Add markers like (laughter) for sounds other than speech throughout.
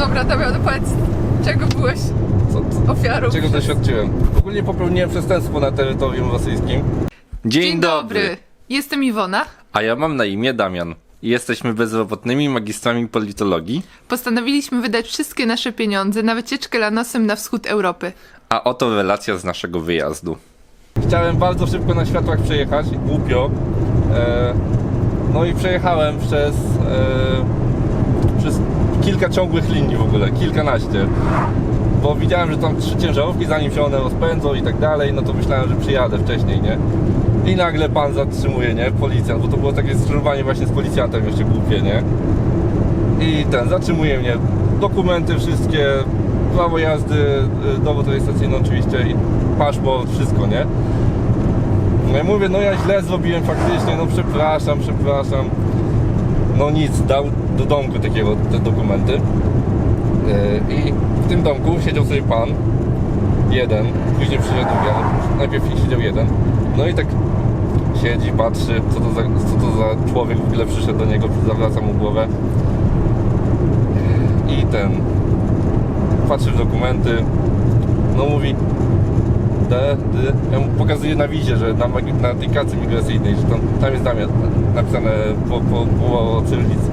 dobra, Damian, powiedz, czego byłeś Co, co, ofiarą? czego doświadczyłem? Ogólnie popełniłem przestępstwo na terytorium rosyjskim. Dzień, Jestem Iwona. A ja mam na imię Damian. I Jesteśmy bezrobotnymi magistrami politologii, Postanowiliśmy wydać wszystkie nasze pieniądze na wycieczkę lanosem na wschód Europy. a oto relacja z naszego wyjazdu. Chciałem bardzo szybko na światłach przejechać, głupio. E, no i przejechałem przez, e, przez kilka ciągłych linii w ogóle, kilkanaście. Bo widziałem, że tam trzy ciężarówki, zanim się one rozpędzą i tak dalej, no to myślałem, że przyjadę wcześniej, nie? I nagle pan zatrzymuje, nie? Policjant, bo to było takie skrzyżowanie właśnie z policjantem jeszcze głupie, nie? I ten, zatrzymuje mnie. Dokumenty wszystkie, prawo jazdy, y, dowód rejestracyjny oczywiście i paszport, wszystko, nie? No i mówię, no ja źle zrobiłem faktycznie, no przepraszam, przepraszam. No nic, dał do domku takiego te dokumenty. Yy, I w tym domku siedział sobie pan, jeden, później przyszedł drugi, najpierw siedział jeden. No i tak siedzi, patrzy, co to za, co to za człowiek w ogóle przyszedł do niego, zawraca mu głowę. I ten, patrzy w dokumenty, no mówi, Ja mu pokazuję na wizie, że na, na tej karcie migracyjnej, że tam, tam jest Damian napisane po, po, po cyrylicy.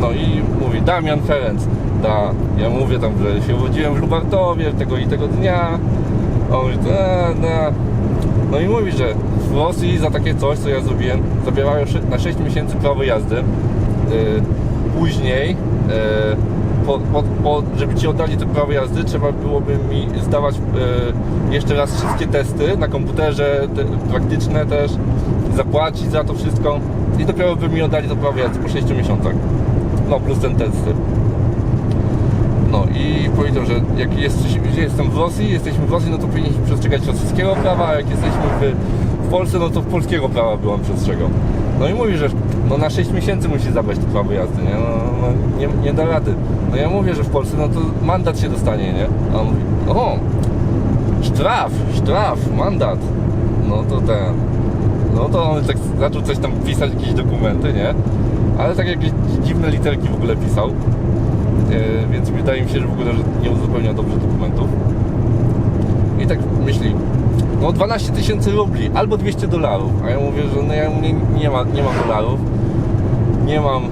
No i mówi Damian Ferenc. Da. Ja mówię tam, że się urodziłem w Lubartowie tego i tego dnia. On mówi, da, da. No i mówi, że w Rosji za takie coś, co ja zrobiłem, zabierają na 6 miesięcy prawo jazdy. Yy, później, yy, po, po, po, żeby ci oddali to prawo jazdy, trzeba byłoby mi zdawać yy, jeszcze raz wszystkie testy na komputerze, te, praktyczne też, zapłacić za to wszystko i dopiero by mi oddali to prawo jazdy po 6 miesiącach. No plus ten testy. No i powiedział, że jak jesteś, jestem w Rosji, jesteśmy w Rosji, no to powinniśmy przestrzegać rosyjskiego prawa, a jak jesteśmy w, w Polsce, no to polskiego prawa byłam przestrzegał. No i mówi, że no na 6 miesięcy musi zabrać to prawo jazdy, nie? No, no nie, nie da rady. No ja mówię, że w Polsce, no to mandat się dostanie, nie? A on mówi, o, sztraf, sztraf, mandat. No to ten, no to on tak zaczął coś tam pisać, jakieś dokumenty, nie? Ale tak jakieś dziwne literki w ogóle pisał. E, więc wydaje mi się, że w ogóle że nie uzupełnia dobrze dokumentów. I tak myśli, no 12 tysięcy rubli albo 200 dolarów. A ja mówię, że no ja nie, nie, ma, nie mam dolarów, nie mam,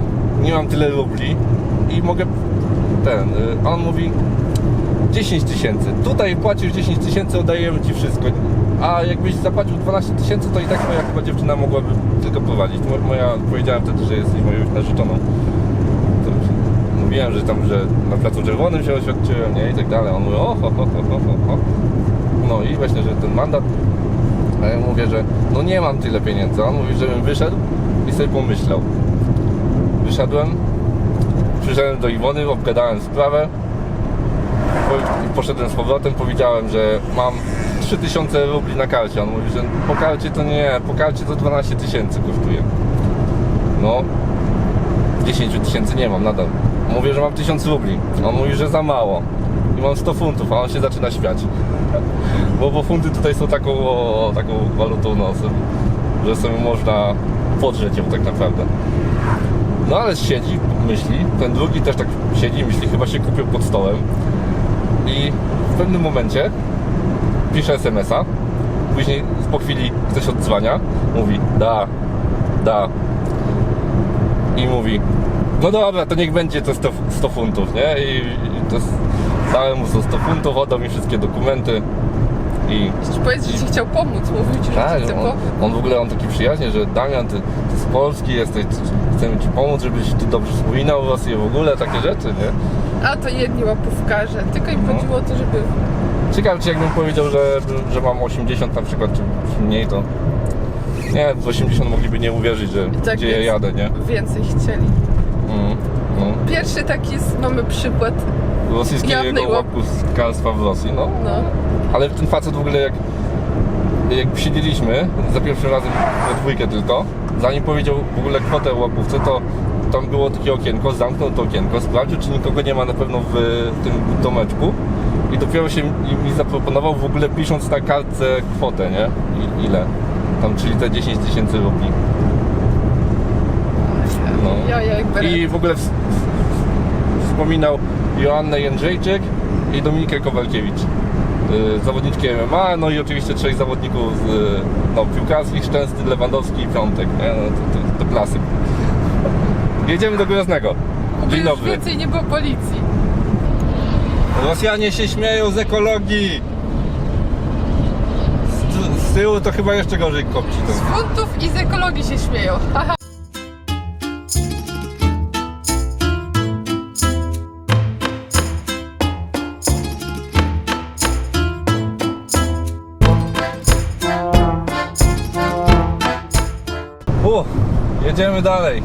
nie mam tyle rubli i mogę ten. y, A on mówi 10 tysięcy. Tutaj płacisz 10 tysięcy, oddajemy ci wszystko. A jakbyś zapłacił 12 tysięcy, to i tak moja chyba dziewczyna mogłaby tylko prowadzić. Mo- Moja, powiedziałem wtedy, że jesteś moją narzeczoną to mówiłem, że tam, że na placu czerwonym się oświadczyłem, nie, i tak dalej. On mówi, o, ho, ho, ho, ho, ho. No i właśnie, że ten mandat, a ja mówię, że no nie mam tyle pieniędzy. On mówi, żebym wyszedł i sobie pomyślał. Wyszedłem, przyszedłem do Iwony, obgadałem sprawę poszedłem z powrotem, powiedziałem, że mam 3000 rubli na karcie. On mówi, że po karcie to nie, po karcie to 12 tysięcy kosztuje. No, 10 tysięcy nie mam nadal. Mówię, że mam 1000 rubli. On mówi, że za mało. Mam 100 funtów, a on się zaczyna śmiać. Bo, bo funty tutaj są taką, o, taką walutą, no, że sobie można podrzeć ją tak naprawdę. No ale siedzi, myśli, ten drugi też tak siedzi, myśli, chyba się kupił pod stołem. I w pewnym momencie pisze SMS-a, później po chwili ktoś odzwania, mówi, da, da, i mówi no dobra, to niech będzie to 100, 100 funtów, nie? I, i to dałem mu za 100 funtów, oddał mi wszystkie dokumenty i powiedz, że ci chciał pomóc, mówił ci, że tak, ci chce on, pomóc. on w ogóle on taki przyjaźnie, że Damian, ty, ty z Polski jesteś, chcemy ci pomóc, żebyś tu dobrze wspominał Rosję w ogóle, takie rzeczy, nie? A to jedni łapówkarze, tylko im No. chodziło o to, żeby... Ciekawe, czy jakbym powiedział, że, że mam 80 na przykład, czy, czy mniej, to nie, w 80 mogliby nie uwierzyć, że Tak gdzie ja jadę, nie? więcej chcieli. Mm, no. Pierwszy taki jest, mamy przykład, Rosyjskiego Jawnej łap- łapówkarstwa w Rosji, no. no. Ale ten facet w ogóle jak, jak siedzieliśmy za pierwszym razem we dwójkę tylko, zanim powiedział w ogóle kwotę łapówce, to tam było takie okienko, zamknął to okienko, sprawdził czy nikogo nie ma na pewno w tym domeczku i dopiero się mi, mi zaproponował w ogóle pisząc na kartce kwotę, nie? I, ile? Tam, czyli te 10 tysięcy rubli. No. Ja, ja jak będę... I w ogóle w, w, wspominał Joannę Jędrzejczyk i Dominikę Kowalkiewicz. Y, Zawodniczki MMA, no i oczywiście trzech zawodników z, no, piłkarskich, Szczęsny, Lewandowski i Piątek. Nie? No, to, to, to klasyk. Jedziemy do Groznego. Dzień Już dobry. więcej nie było policji. Rosjanie się śmieją z ekologii. Z, z tyłu to chyba jeszcze gorzej kopci. Z funtów i z ekologii się śmieją. Haha. Jedziemy dalej.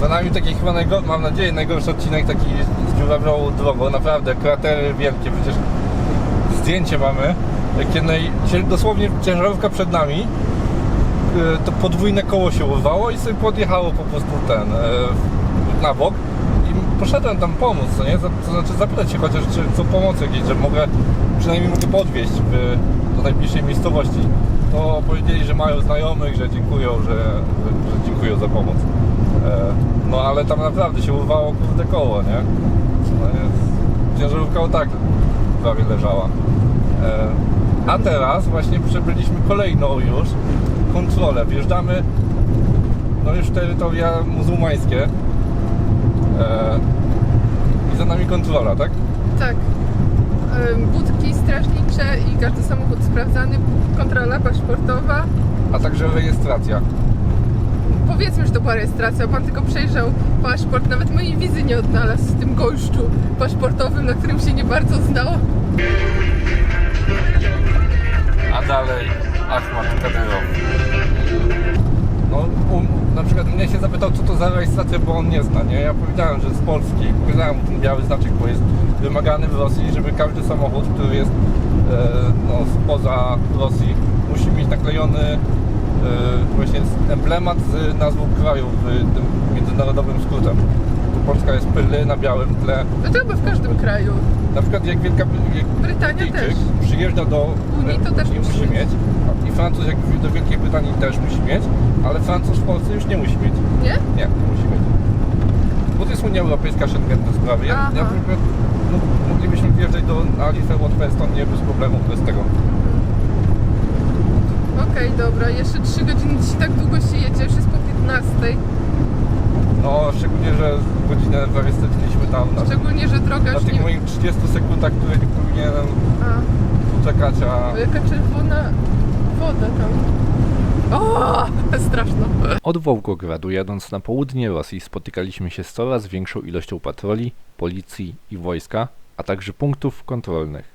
Za nami taki chyba, mam nadzieję, najgorszy odcinek taki z dziurawą drogą. Naprawdę, kratery wielkie. Przecież zdjęcie mamy, jak jednej, cie- dosłownie ciężarówka przed nami, y, to podwójne koło się urwało i sobie podjechało po prostu ten, e, na bok. I poszedłem tam pomóc, co nie? Za- To znaczy zapytać się chociaż, czy co pomocy jakieś, że mogę, przynajmniej mogę podwieźć w, do najbliższej miejscowości. To powiedzieli, że mają znajomych, że dziękują, że, że, że dziękują za pomoc. E, no ale tam naprawdę się urwało kurde koło, nie? No, jest, ciężarówka o tak prawie leżała. E, a teraz właśnie przebyliśmy kolejną już kontrolę. Wjeżdżamy no już w terytoria muzułmańskie. E, I za nami kontrola, tak? Tak. Budki strażnicze i każdy samochód sprawdzany, kontrola paszportowa. A także rejestracja. Powiedzmy, że to była rejestracja. Pan tylko przejrzał paszport, nawet mojej wizy nie odnalazł w tym gąszczu paszportowym, na którym się nie bardzo znał. A dalej Ahmad Kadyrow. No, um, na przykład mnie się zapytał, co to za rejestracja, bo on nie zna, nie? Ja powiedziałem, że z Polski, pokazałem mu ten biały znaczek, bo jest wymagany w Rosji, żeby każdy samochód, który jest e, no, spoza Rosji, musi mieć naklejony e, właśnie emblemat z nazwą kraju w tym międzynarodowym skrótem. Polska jest pyly na białym tle. No to chyba w każdym kraju. Na przykład jak Wielka jak Brytania Brytyjczyk też. przyjeżdża do Unii, to też musi mieć. Mieć i Francuz jak do Wielkiej Brytanii też musi mieć, ale Francuz w Polsce już nie musi mieć. Nie? Nie, nie musi mieć. Bo to jest Unia Europejska, Schengen te sprawy. Ja, Aha. ja bym- no, moglibyśmy wjeżdżać do Alice Łotwę, Estonię bez problemu, bez tego. Okej, dobra. Jeszcze 3 godziny. Dzisiaj tak długo się jedzie, już jest po 15. No, szczególnie, że godzinę straciliśmy tam na, Szczególnie, że droga na już tych nie... moich 30 sekundach, które nie powinienem A, tu czekać, a... jaka czerwona woda tam. O, straszno. Od Wołgogradu jadąc na południe Rosji spotykaliśmy się z coraz większą ilością patroli, policji i wojska, a także punktów kontrolnych.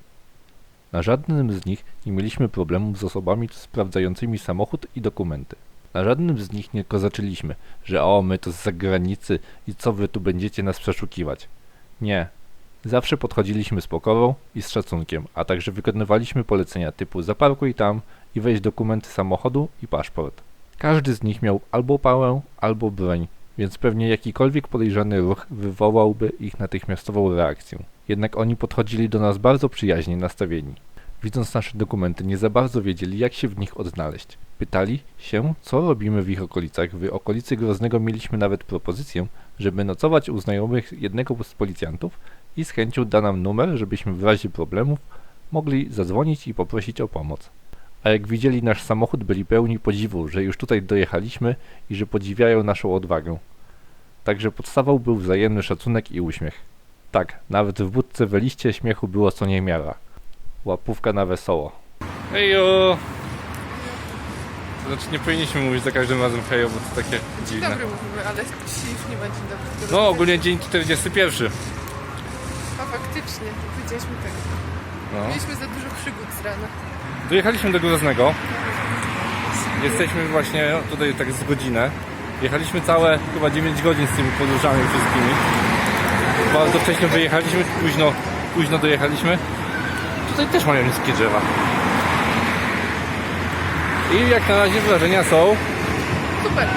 Na żadnym z nich nie mieliśmy problemów z osobami sprawdzającymi samochód i dokumenty. Na żadnym z nich nie kozaczyliśmy, że o, my to z zagranicy i co wy tu będziecie nas przeszukiwać. Nie. Zawsze podchodziliśmy z pokorą i z szacunkiem, a także wykonywaliśmy polecenia typu zaparkuj tam i weź dokumenty samochodu i paszport. Każdy z nich miał albo pałę, albo broń, więc pewnie jakikolwiek podejrzany ruch wywołałby ich natychmiastową reakcję. Jednak oni podchodzili do nas bardzo przyjaźnie nastawieni. Widząc nasze dokumenty, nie za bardzo wiedzieli, jak się w nich odnaleźć. Pytali się, co robimy w ich okolicach. W okolicy Groznego mieliśmy nawet propozycję, żeby nocować u znajomych jednego z policjantów i z chęcią da nam numer, żebyśmy w razie problemów mogli zadzwonić i poprosić o pomoc a jak widzieli nasz samochód, byli pełni podziwu, że już tutaj dojechaliśmy i że podziwiają naszą odwagę. Także podstawą był wzajemny szacunek i uśmiech. Tak, nawet w budce we liście śmiechu było co niemiara. Łapówka na wesoło. Hejo! To znaczy nie powinniśmy mówić za każdym razem hejo, bo to takie Dzień dziwne. dobry mówimy, ale dzisiaj już nie ma dzień dobry. No ogólnie dzień 41. A faktycznie, widzieliśmy tego. No. Mieliśmy za dużo przygód z rana. Dojechaliśmy do Groznego. Jesteśmy właśnie tutaj tak z godzinę. Jechaliśmy całe chyba 9 godzin z tymi podróżami wszystkimi. Bardzo wcześnie wyjechaliśmy, późno, późno dojechaliśmy. Tutaj też mają niskie drzewa. I jak na razie wrażenia są Super.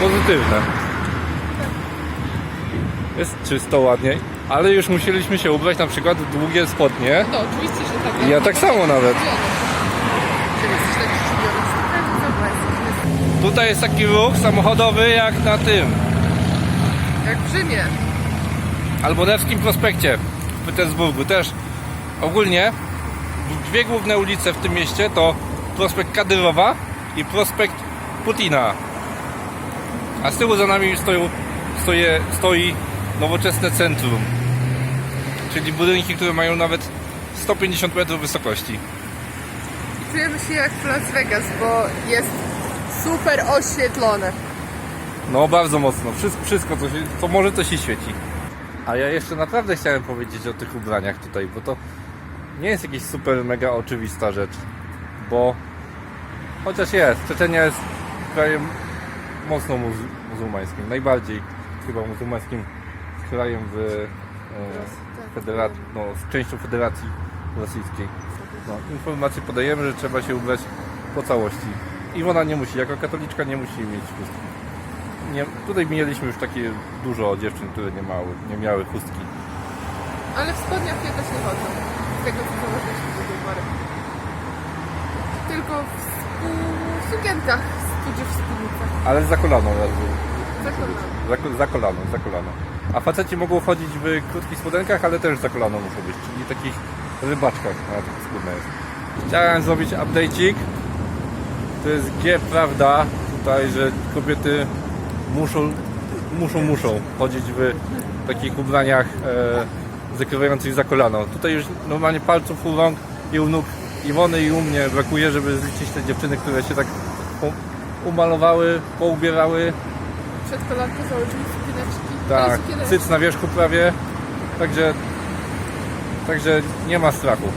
pozytywne. Jest czysto, ładnie, ale już musieliśmy się ubrać na przykład w długie spodnie. No, oczywiście, że tak. Ja tak samo nawet. Tutaj jest taki ruch samochodowy jak na tym. Jak w Rzymie. Albo Nevskim Prospekcie w Petersburgu też. Ogólnie dwie główne ulice w tym mieście to prospekt Kadyrowa i prospekt Putina. A z tyłu za nami stoją, stoje, stoi nowoczesne centrum. Czyli budynki, które mają nawet 150 metrów wysokości. Czujemy się jak w Las Vegas, bo jest super oświetlone. No bardzo mocno. Wszystko, wszystko co, się, co może to się świeci. A ja jeszcze naprawdę chciałem powiedzieć o tych ubraniach tutaj, bo to nie jest jakaś super mega oczywista rzecz. Bo chociaż jest, Czeczenia jest krajem mocno muzu- muzułmańskim. Najbardziej chyba muzułmańskim krajem w e, federacji, no, z częścią Federacji Rosyjskiej. No, informacje podajemy, że trzeba się ubrać po całości. Iwona nie musi, jako katoliczka nie musi mieć chustki. Nie, tutaj mieliśmy już takie dużo dziewczyn, które nie, mały, nie miały chustki. Ale w spodniach jakoś nie chodzą. Z tego co założyliśmy do tej pory. Tylko w spu- sukienkach, tudzież w spódnicach. Ale za kolaną razu. Za, ko- za kolaną, za kolaną. A faceci mogą chodzić w krótkich spodenkach, ale też za kolaną muszą być, czyli takich rybaczkach, a tak skórne jest. Chciałem zrobić update'ik. To jest G prawda tutaj, że kobiety muszą, muszą, muszą chodzić w takich ubraniach e, zakrywających za kolano. Tutaj już normalnie palców u rąk i u nóg Iwony i u mnie brakuje, żeby zliczyć te dziewczyny, które się tak umalowały, poubierały, Przed kolanką założyli. Tak, cyc na wierzchu prawie. Także, także nie ma strachu,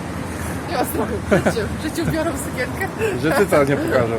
Nie ma strachu. W życiu, w życiu biorą sukienkę. że cyca nie (laughs) pokażą.